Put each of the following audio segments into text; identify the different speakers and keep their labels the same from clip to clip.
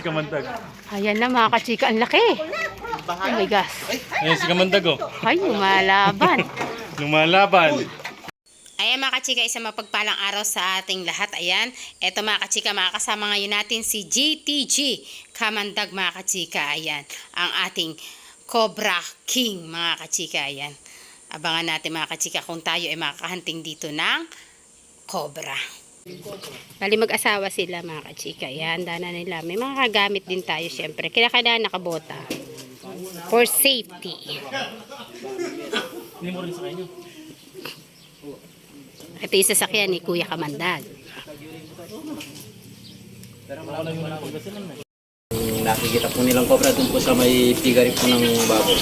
Speaker 1: Si Kamandag.
Speaker 2: Ayan na mga kachika, ang laki. Oh my gosh.
Speaker 1: Ayan si Kamandag oh.
Speaker 2: Ay, lumalaban.
Speaker 1: Lumalaban.
Speaker 2: Ayan mga kachika, isang mapagpalang araw sa ating lahat. Ayan, eto mga kachika, makakasama ngayon natin si GTG Kamandag mga kachika. Ayan, ang ating Cobra King mga kachika. Ayan, abangan natin mga kachika kung tayo ay makakahanting dito ng Cobra. Bali mag-asawa sila mga kachika. Ayan, dana nila. May mga kagamit din tayo syempre. Kaya kailangan nakabota. For safety. Ito yung sasakyan ni Kuya Kamandag.
Speaker 3: Nakikita po nilang cobra dun po sa may pigari po ng baboy.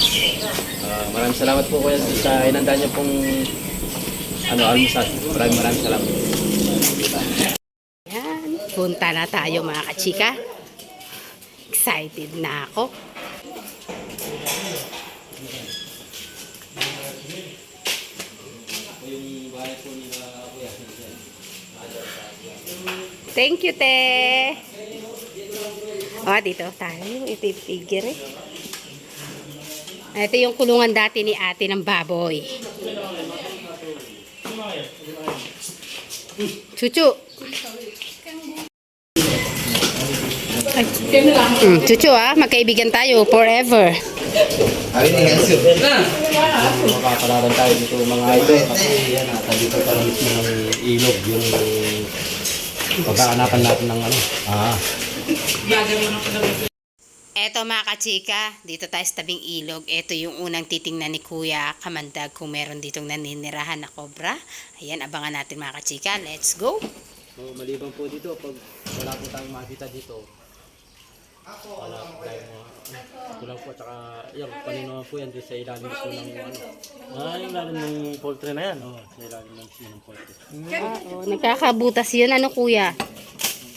Speaker 3: Ah, maraming salamat po kuya sa inanda niyo pong ano, almusal. Maraming maraming salamat.
Speaker 2: Yan. Punta na tayo mga kachika. Excited na ako. Thank you, te. Oh, dito tayo. Ito yung figure eh. Ito yung kulungan dati ni ate ng baboy. Chuchu. Ay, mm, chuchu ah, magkaibigan tayo forever.
Speaker 3: Makakalaran tayo dito mga idol. Kasi yan, dito pa lang mismo ng ilog. Yung pagkaanapan natin ng ano. Ah.
Speaker 2: Eto mga kachika, dito tayo sa tabing ilog. Eto yung unang titingnan ni Kuya Kamandag kung meron ditong naninirahan na cobra. Ayan, abangan natin mga kachika. Let's go!
Speaker 3: So, maliban po dito, pag wala po tayong makita dito, wala po tayong mga ito lang po, tsaka yung paninawa po yan sa ilalim po ng ano.
Speaker 1: Ah, yung lalim ng poultry na yan.
Speaker 3: Oo, sa ilalim ng ng poultry.
Speaker 2: Oo, nagkakabutas yun. Ano kuya?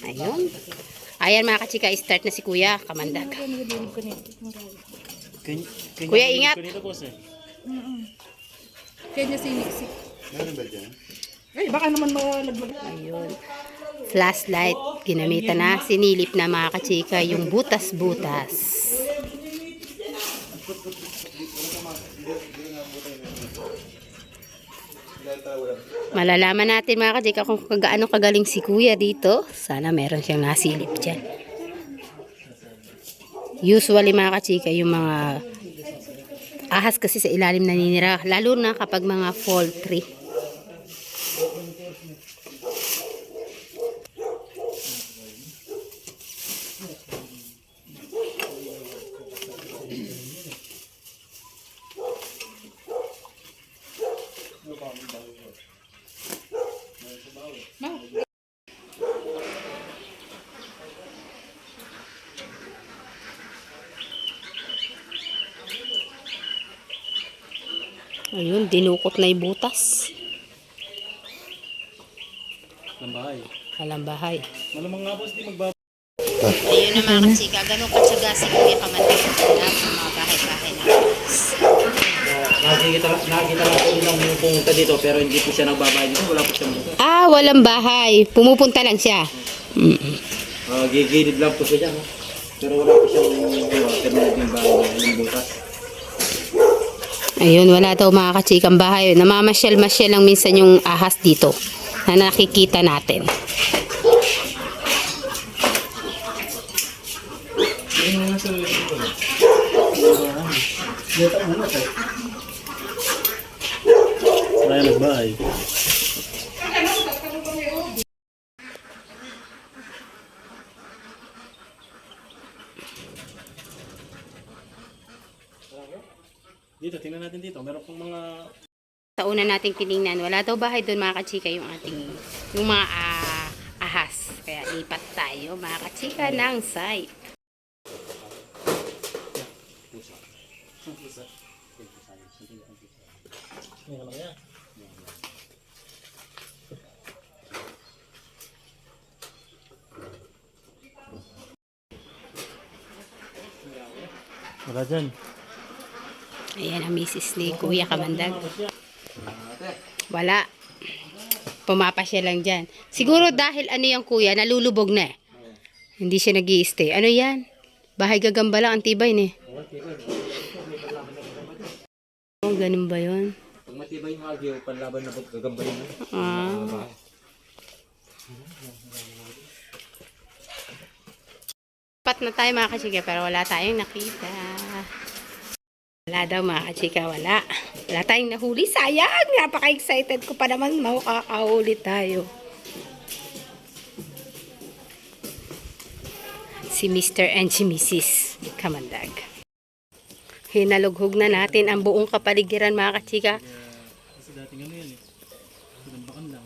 Speaker 2: Ayun. Ayan mga kachika, start na si Kuya Kamandag. Kuya, ingat.
Speaker 1: Eh.
Speaker 4: Kanya siniksi. Meron ba dyan? Ay, baka naman malaglag.
Speaker 2: Ayun. Flashlight, ginamitan na, sinilip na mga kachika yung butas-butas. Malalaman natin mga kachika kung gaano kagaling si kuya dito. Sana meron siyang nasilip dyan. Usually mga kachika, yung mga ahas kasi sa ilalim naninira. Lalo na kapag mga fall tree. Ayun, dinukot na yung butas.
Speaker 1: Ng bahay.
Speaker 2: Alam bahay.
Speaker 1: Malamang nga boss, di magbaba.
Speaker 2: Ayun na mga kasika, ganun katsaga si Kuya Kamandag sa mga bahay-bahay na
Speaker 3: Nakikita, nakikita lang po nilang yung pumunta dito pero hindi po siya nagbabay dito. Wala po siyang dito.
Speaker 2: Ah, walang bahay. Pumupunta lang siya. Mm-mm.
Speaker 3: Uh, gigilid lang po siya dyan. Pero wala po siyang uh, permanent yung bahay na yung butas.
Speaker 2: Ayun, wala daw mga kachikang bahay. Namamasyal-masyal lang minsan yung ahas dito na nakikita natin.
Speaker 1: Wala yung tingnan natin dito. Meron pong mga
Speaker 2: Sa una nating tiningnan, wala daw bahay doon mga kachika yung ating, yung mga ah, ahas. Kaya lipat tayo mga kachika ng site.
Speaker 1: Wala dyan.
Speaker 2: Ayan ang misis ni Kuya Kamandag. Wala. Pumapasya lang dyan. Siguro dahil ano yung kuya, nalulubog na eh. Hindi siya nag stay Ano yan? Bahay gagamba lang, ang tibay ni. Oh, ganun ba yun?
Speaker 3: Pag matibay yung agyo, panlaban na gagambay na.
Speaker 2: Ah. Pat na tayo mga kachika pero wala tayong nakita. Wala daw mga kachika, wala. Wala tayong nahuli. Sayang! Napaka-excited ko pa naman makakahuli tayo. Si Mr. and si Mrs. Kamandag. Hinalughog na natin ang buong kapaligiran mga kachika.
Speaker 1: Kasi dating ano yan eh. Pinambakan lang.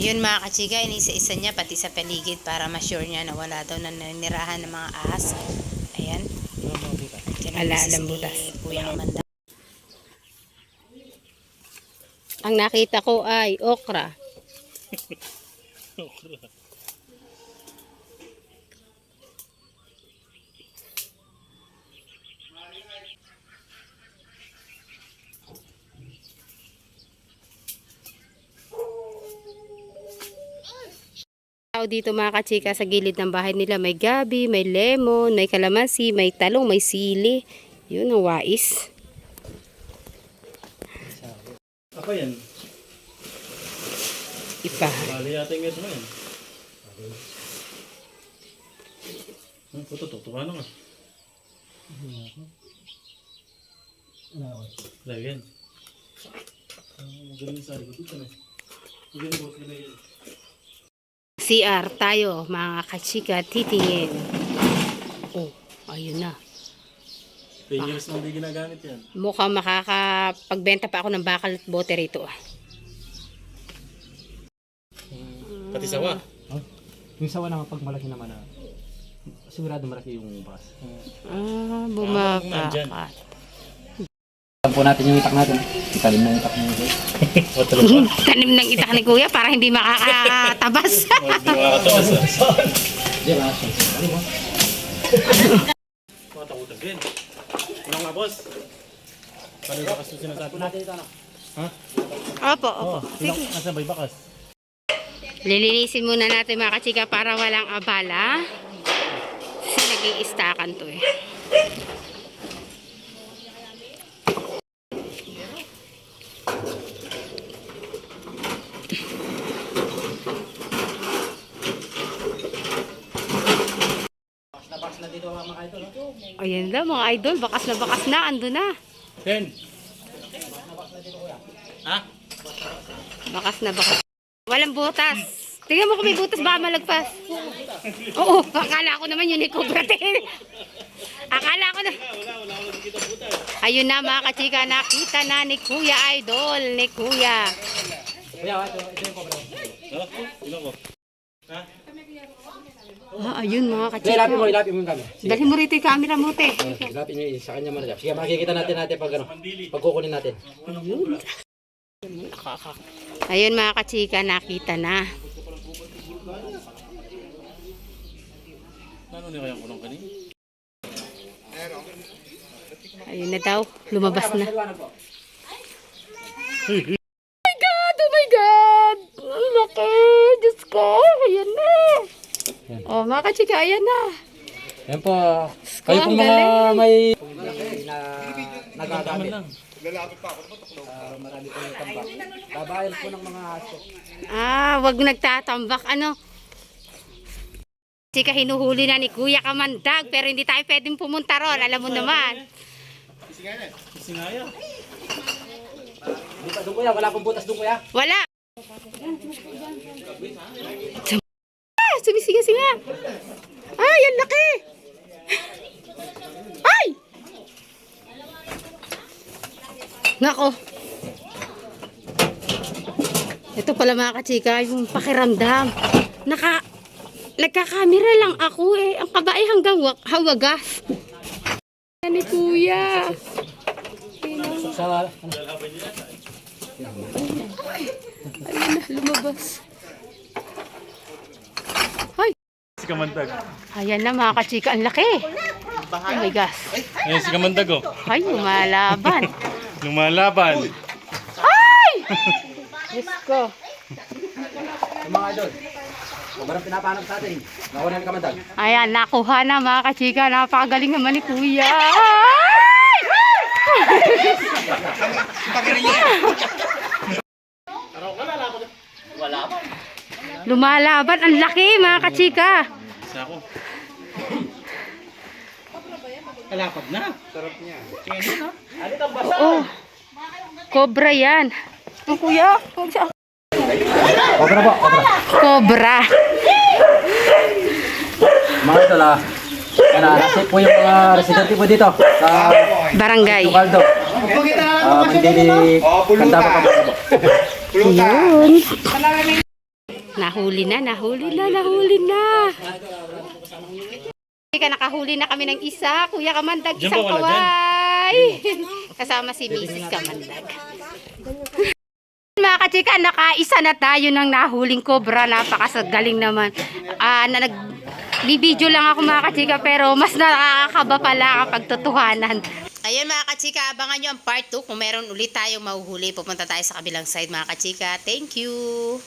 Speaker 2: Ayun mga kachika, inisa-isa niya pati sa paligid para ma-sure niya na wala daw na nanirahan ng mga ahas. Ayan. Ala, alam butas. Ang nakita ko ay okra. tao dito mga kachika sa gilid ng bahay nila. May gabi, may lemon, may kalamansi, may talong, may sili. Yun ang wais.
Speaker 1: Ako yan.
Speaker 2: Ipa.
Speaker 1: Bali yata yung ito yan. Hmm, puto, tutuwa na nga. Lagyan. Ah, Magaling sa likod ito na. Boss, ganyan.
Speaker 2: CR tayo mga kachika titingin. Oh, ayun na.
Speaker 1: 10 years na hindi ginagamit yan.
Speaker 2: Mukhang makakapagbenta pa ako ng bakal at bote rito. ah.
Speaker 1: Pati sawa.
Speaker 3: Yung sawa naman pag malaki naman na, sigurado malaki yung bus.
Speaker 2: Ah,
Speaker 1: nandyan.
Speaker 2: bumakakat.
Speaker 3: Po natin yung itak natin. Italim na yung itak natin.
Speaker 1: Matulog pa.
Speaker 2: Tanim ng itak ni kuya para hindi makakatabas.
Speaker 1: Hindi makakatabas.
Speaker 3: Diyan ba? Ano mo?
Speaker 1: Matakutan din. Ano nga boss? Paano yung bakas yung sinasabi?
Speaker 3: Natin ito?
Speaker 1: Ha?
Speaker 2: Opo, opo.
Speaker 1: Oh, Nasaan ba yung bakas?
Speaker 2: Lilinisin muna natin mga kachika para walang abala. Kasi nag-i-stackan to eh.
Speaker 3: Mga idol.
Speaker 2: Ayan daw mga idol, bakas na bakas na, ando na.
Speaker 1: Ken! Ha?
Speaker 2: Bakas na bakas. Walang butas. Tingnan mo kung may butas, baka malagpas. Oo, akala ko naman yun ni Cobra Tail. Akala ko na. Ayun na mga kachika, nakita na ni Kuya Idol, ni Kuya.
Speaker 3: Kuya, ito, ito yung cobra.
Speaker 1: Ilan ko? Ha?
Speaker 2: Ah, ayun mga
Speaker 3: Kuya, ilapin mo,
Speaker 2: kachika.
Speaker 3: ilapin mo yung camera. Sige,
Speaker 2: Dalhin mo rito yung camera mo, te.
Speaker 3: ilapin nyo sa kanya muna. Sige, makikita natin natin pag ano, pag kukunin natin.
Speaker 2: Ayun mga kachika, nakita na.
Speaker 1: Ano?
Speaker 2: Ayun na daw, lumabas na. Oh my God! Oh my God! Ang laki! Diyos ko! Ayan na! Oh, mga kachika, ayan na.
Speaker 3: Yan po. Kayo pong mga
Speaker 2: galing.
Speaker 3: may na nagagamit.
Speaker 1: lang.
Speaker 3: Ah, marami po yung tambak. Babayal po ng mga aso.
Speaker 2: Ah, wag nagtatambak. Ano? Chika, hinuhuli na ni Kuya Kamandag, pero hindi tayo pwedeng pumunta ron. Alam mo naman.
Speaker 1: Singaya.
Speaker 3: Di ba Doon kuya, wala pong butas doon kuya.
Speaker 2: Wala. Ah, sumisiga-siga. Ay, ang laki. Ay! Nako. Ito pala mga kachika, yung pakiramdam. Naka, nagkakamera lang ako eh. Ang kabay hanggang hawagas. Yan ni kuya. Ayun na, lumabas. Ay!
Speaker 1: Si Kamandag.
Speaker 2: Ayan na mga kachika, ang laki. Oh my gosh.
Speaker 1: Ayan si Kamandag oh.
Speaker 2: Ay, lumalaban.
Speaker 1: Lumalaban.
Speaker 2: Ay! Diyos ko.
Speaker 3: yung mga idol. Sobrang pinapanap sa atin. Nakuha na kamandag.
Speaker 2: Ayan, nakuha na mga kachika. Napakagaling naman ni kuya. Ay! Lumalaban. Ang laki mga kachika.
Speaker 1: Ako. Kalapad na.
Speaker 2: Oo. Cobra yan. Ang kuya.
Speaker 3: Cobra po, cobra.
Speaker 2: Cobra.
Speaker 3: Mga idol ah. Yan ah, po yung mga residente po dito. Sa
Speaker 2: Barangay.
Speaker 3: Tucaldo. Ah, Mandili. Kanda pa po.
Speaker 2: Yun. Nahuli na, nahuli na, nahuli na. Ka nakahuli na kami ng isa, Kuya Kamandag, isang kaway. Kasama si Mrs. Kamandag. Mga kachika, nakaisa na tayo ng nahuling cobra. Napakasagaling naman. Ah, na nag Bibidyo lang ako mga kachika pero mas nakakaba pala kapag totohanan. Ayun mga kachika, abangan nyo ang part 2 kung meron ulit tayong mahuhuli. Pupunta tayo sa kabilang side mga kachika. Thank you!